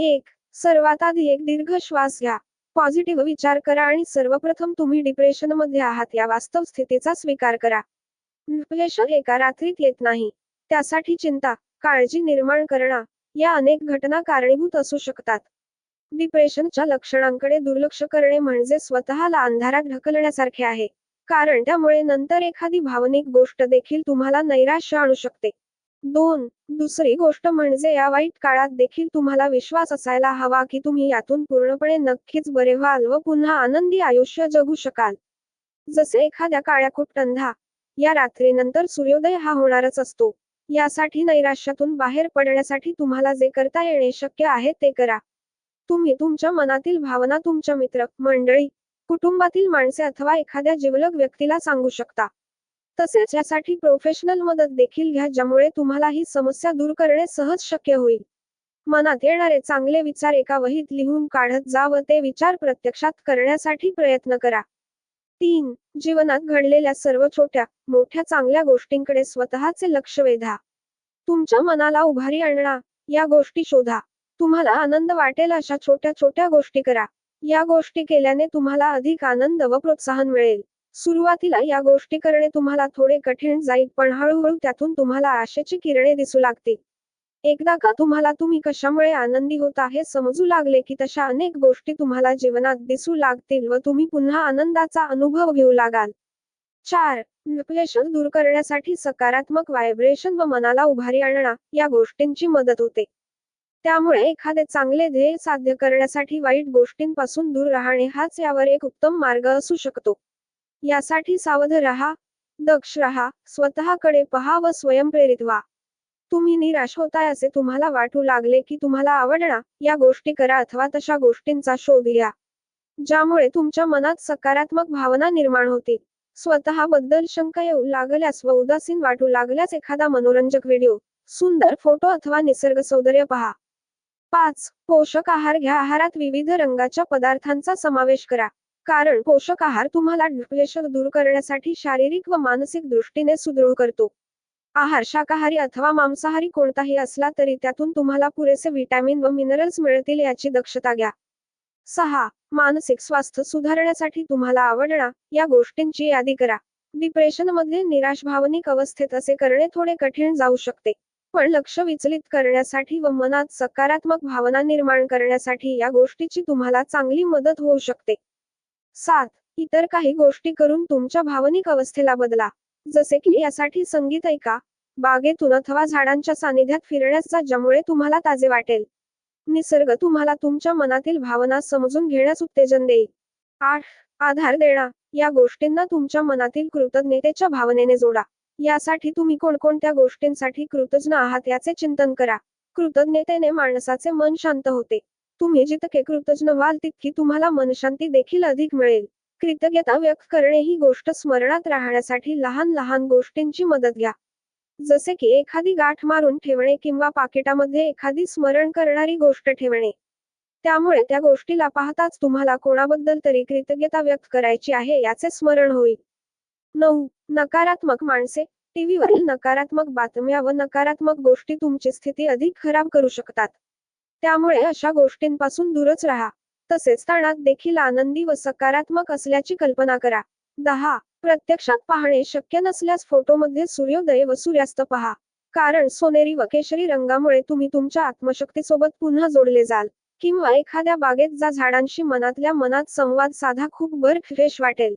एक सर्वात आधी एक दीर्घ श्वास घ्या. पॉझिटिव्ह विचार करा आणि सर्वप्रथम तुम्ही डिप्रेशनमध्ये आहात या वास्तव स्थितीचा स्वीकार करा. डिप्रेशन एका रात्रीत येत नाही. त्यासाठी चिंता काळजी निर्माण करणं या अनेक घटना कारणीभूत असू शकतात. डिप्रेशनच्या लक्षणांकडे दुर्लक्ष करणे म्हणजे स्वतःला अंधारात ढकलण्यासारखे आहे. कारण त्यामुळे नंतर एखादी भावनिक गोष्ट देखील तुम्हाला नैराश्य आणू शकते. दोन दुसरी गोष्ट म्हणजे या वाईट काळात देखील तुम्हाला विश्वास असायला हवा की तुम्ही यातून पूर्णपणे नक्कीच बरे व्हाल व पुन्हा आनंदी आयुष्य जगू शकाल. जसे एखाद्या काळ्याकुट टंधा या रात्रीनंतर सूर्योदय हा होणारच असतो. यासाठी नैराश्यातून बाहेर पडण्यासाठी तुम्हाला जे करता येणे शक्य आहे ते करा. तुम्ही तुमच्या मनातील भावना तुमच्या मित्र मंडळी कुटुंबातील माणसे अथवा एखाद्या जिवलग व्यक्तीला सांगू शकता. तसेच यासाठी प्रोफेशनल मदत देखील घ्या ज्यामुळे तुम्हाला ही समस्या दूर करणे सहज शक्य होईल. मनात येणारे चांगले विचार एका वहीत लिहून काढत जा व ते विचार प्रत्यक्षात करण्यासाठी प्रयत्न करा. तीन जीवनात घडलेल्या सर्व छोट्या मोठ्या चांगल्या गोष्टींकडे स्वतःचे लक्ष वेधा. तुमच्या मनाला उभारी आणणा या गोष्टी शोधा. तुम्हाला आनंद वाटेल अशा छोट्या छोट्या गोष्टी करा. या गोष्टी केल्याने तुम्हाला अधिक आनंद व प्रोत्साहन मिळेल. सुरुवातीला या गोष्टी करणे तुम्हाला थोडे कठीण जाईल पण हळूहळू त्यातून तुम्हाला आशेची किरणे दिसू लागतील. एकदा का तुम्हाला तुम्ही कशामुळे आनंदी होता हे समजू लागले की तशा अनेक गोष्टी तुम्हाला जीवनात दिसू लागतील व तुम्ही पुन्हा आनंदाचा अनुभव घेऊ लागाल. चार डिप्रेशन दूर करण्यासाठी सकारात्मक व्हायब्रेशन व मनाला उभारी आणणं या गोष्टींची मदत होते. त्यामुळे एखादे चांगले ध्येय साध्य करण्यासाठी वाईट गोष्टींपासून दूर राहणे हाच यावर एक उत्तम मार्ग असू शकतो. यासाठी सावध रहा दक्ष रहा स्वतःकडे पहा व स्वयंप्रेरित व्हा. तुम्ही निराश होताय असे तुम्हाला वाटू लागले की तुम्हाला आवडणा या गोष्टी करा अथवा तशा गोष्टींचा शोध घ्या. ज्यामुळे तुमच्या मनात सकारात्मक भावना निर्माण होतील. स्वतःबद्दल शंका येऊ लागल्यास व उदासीन वाटू लागल्यास एखादा मनोरंजक व्हिडिओ सुंदर फोटो अथवा निसर्ग सौंदर्य पहा. पाच पोषक आहार घ्या. आहारात विविध रंगाच्या पदार्थांचा समावेश करा. कारण पोषक आहार तुम्हाला डिप्रेशन दूर करण्यासाठी शारीरिक व मानसिक दृष्टीने सुदृढ करतो. आहार शाकाहारी अथवा मांसाहारी कोणताही असला तरी त्यातून तुम्हाला पुरेसे व्हिटॅमिन व मिनरल्स मिळतील याची दक्षता घ्या. सहा. मानसिक स्वास्थ्य सुधारण्यासाठी तुम्हाला आवडणा या गोष्टींची यादी करा. डिप्रेशनमध्ये निराश भावनिक अवस्थेत असे करणे थोडे कठीण जाऊ शकते. पण लक्ष विचलित करण्यासाठी व मनात सकारात्मक भावना निर्माण करण्यासाठी या गोष्टीची तुम्हाला चांगली मदत होऊ शकते. सात इतर काही गोष्टी करून तुमच्या भावनिक अवस्थेला बदला. जसे की यासाठी संगीत ऐका. बागेतून अथवा झाडांच्या सानिध्यात फिरण्यास जा ज्यामुळे तुम्हाला ताजे वाटेल. निसर्ग तुम्हाला तुमच्या मनातील भावना समजून घेण्यास उत्तेजन देईल. आठ आधार देणा. या गोष्टींना तुमच्या मनातील कृतज्ञतेच्या भावनेने जोडा. यासाठी तुम्ही कोणकोणत्या गोष्टींसाठी कृतज्ञ आहात याचे चिंतन करा. कृतज्ञतेने माणसाचे मन शांत होते. तुम्ही जितके कृतज्ञ व्हाल तितकी तुम्हाला मनशांती देखील अधिक मिळेल. कृतज्ञता व्यक्त करणे ही गोष्ट स्मरणात राहण्यासाठी लहान लहान गोष्टींची मदत घ्या. जसे की एखादी गाठ मारून ठेवणे किंवा पाकिटामध्ये एखादी स्मरण करणारी गोष्ट ठेवणे. त्यामुळे त्या गोष्टीला पाहताच तुम्हाला कोणाबद्दल तरी कृतज्ञता व्यक्त करायची आहे याचे स्मरण होईल. नऊ. नकारात्मक माणसे. टीव्हीवरील नकारात्मक बातम्या व नकारात्मक गोष्टी तुमची स्थिती अधिक खराब करू शकतात. त्यामुळे अशा गोष्टींपासून दूरच राहा. तसेच ताणात देखील आनंदी व सकारात्मक असल्याची कल्पना करा. दहा. प्रत्यक्षात पाहणे शक्य नसल्यास फोटोमध्ये सूर्योदय व सूर्यास्त पहा. कारण सोनेरी व केशरी रंगामुळे तुम्ही तुमच्या आत्मशक्तीसोबत पुन्हा जोडले जाल. किंवा एखाद्या बागेत जा झाडांशी मनातल्या मनात संवाद साधा खूप बर फ्रेश वाटेल.